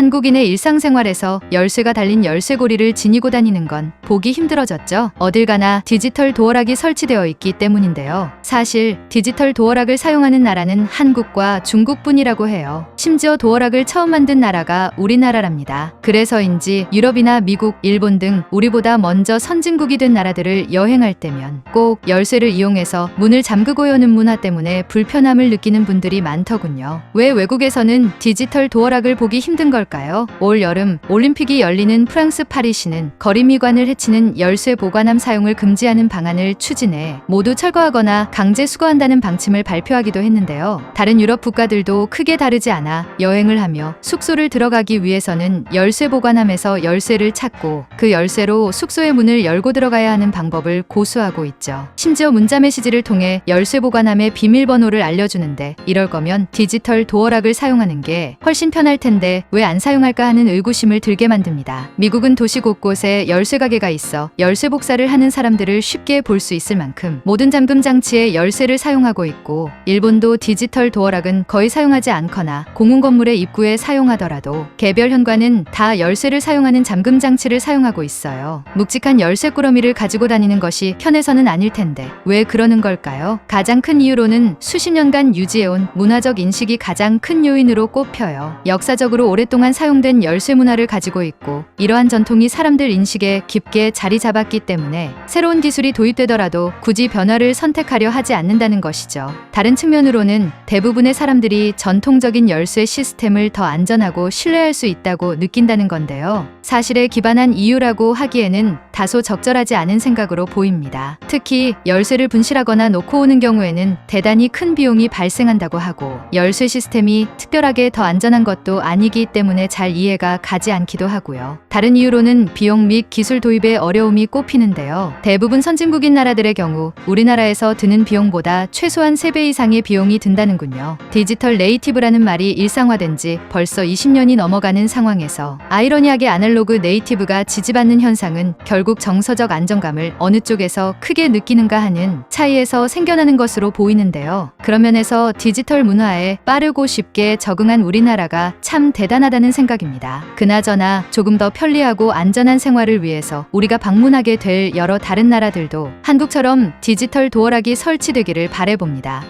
한국인의 일상생활에서 열쇠가 달린 열쇠고리를 지니고 다니는 건 보기 힘들어졌죠. 어딜 가나 디지털 도어락이 설치되어 있기 때문인데요. 사실 디지털 도어락을 사용하는 나라는 한국과 중국뿐이라고 해요. 심지어 도어락을 처음 만든 나라가 우리나라랍니다. 그래서인지 유럽이나 미국, 일본 등 우리보다 먼저 선진국이 된 나라들을 여행할 때면 꼭 열쇠를 이용해서 문을 잠그고 여는 문화 때문에 불편함을 느끼는 분들이 많더군요. 왜 외국에서는 디지털 도어락을 보기 힘든 걸까 요? 올 여름 올림픽이 열리는 프랑스 파리시는 거리미관을 해치는 열쇠 보관함 사용을 금지하는 방안을 추진해 모두 철거하거나 강제 수거한다는 방침을 발표하기도 했는데요. 다른 유럽 국가들도 크게 다르지 않아 여행을 하며 숙소를 들어가기 위해서는 열쇠 보관함에서 열쇠를 찾고 그 열쇠로 숙소의 문을 열고 들어가야 하는 방법을 고수하고 있죠. 심지어 문자 메시지를 통해 열쇠 보관함의 비밀번호를 알려주는데 이럴 거면 디지털 도어락을 사용하는 게 훨씬 편할 텐데 왜안 사용할까 하는 의구심을 들게 만듭니다. 미국은 도시 곳곳에 열쇠 가게가 있어 열쇠 복사를 하는 사람들을 쉽게 볼 수 있을 만큼 모든 잠금 장치에 열쇠를 사용하고 있고 일본도 디지털 도어락은 거의 사용하지 않거나 공공 건물의 입구에 사용하더라도 개별 현관은 다 열쇠를 사용하는 잠금 장치를 사용하고 있어요. 묵직한 열쇠 꾸러미를 가지고 다니는 것이 편해서는 아닐 텐데 왜 그러는 걸까요? 가장 큰 이유로는 수십 년간 유지해온 문화적 인식이 가장 큰 요인으로 꼽혀요. 역사적으로 오랫동안 사용된 열쇠 문화를 가지고 있고 이러한 전통이 사람들 인식에 깊게 자리 잡았기 때문에 새로운 기술이 도입되더라도 굳이 변화를 선택하려 하지 않는다는 것이죠. 다른 측면으로는 대부분의 사람들이 전통적인 열쇠 시스템을 더 안전하고 신뢰할 수 있다고 느낀다는 건데요. 사실에 기반한 이유라고 하기에는 다소 적절하지 않은 생각으로 보입니다. 특히 열쇠를 분실하거나 놓고 오는 경우에는 대단히 큰 비용이 발생한다고 하고 열쇠 시스템이 특별하게 더 안전한 것도 아니기 때문에 잘 이해가 가지 않기도 하고요. 다른 이유로는 비용 및 기술 도입의 어려움이 꼽히는데요. 대부분 선진국인 나라들의 경우 우리나라에서 드는 비용보다 최소한 3배 이상의 비용이 든다는군요. 디지털 네이티브라는 말이 일상화된 지 벌써 20년이 넘어가는 상황에서 아이러니하게 아날로그 네이티브가 지지받는 현상은 결국 정서적 안정감을 어느 쪽에서 크게 느끼는가 하는 차이에서 생겨나는 것으로 보이는데요. 그런 면에서 디지털 문화에 빠르고 쉽게 적응한 우리나라가 참 대단하다는 생각입니다. 그나저나 조금 더 편리하고 안전한 생활을 위해서 우리가 방문하게 될 여러 다른 나라들도 한국처럼 디지털 도어락이 설치되기를 바래봅니다.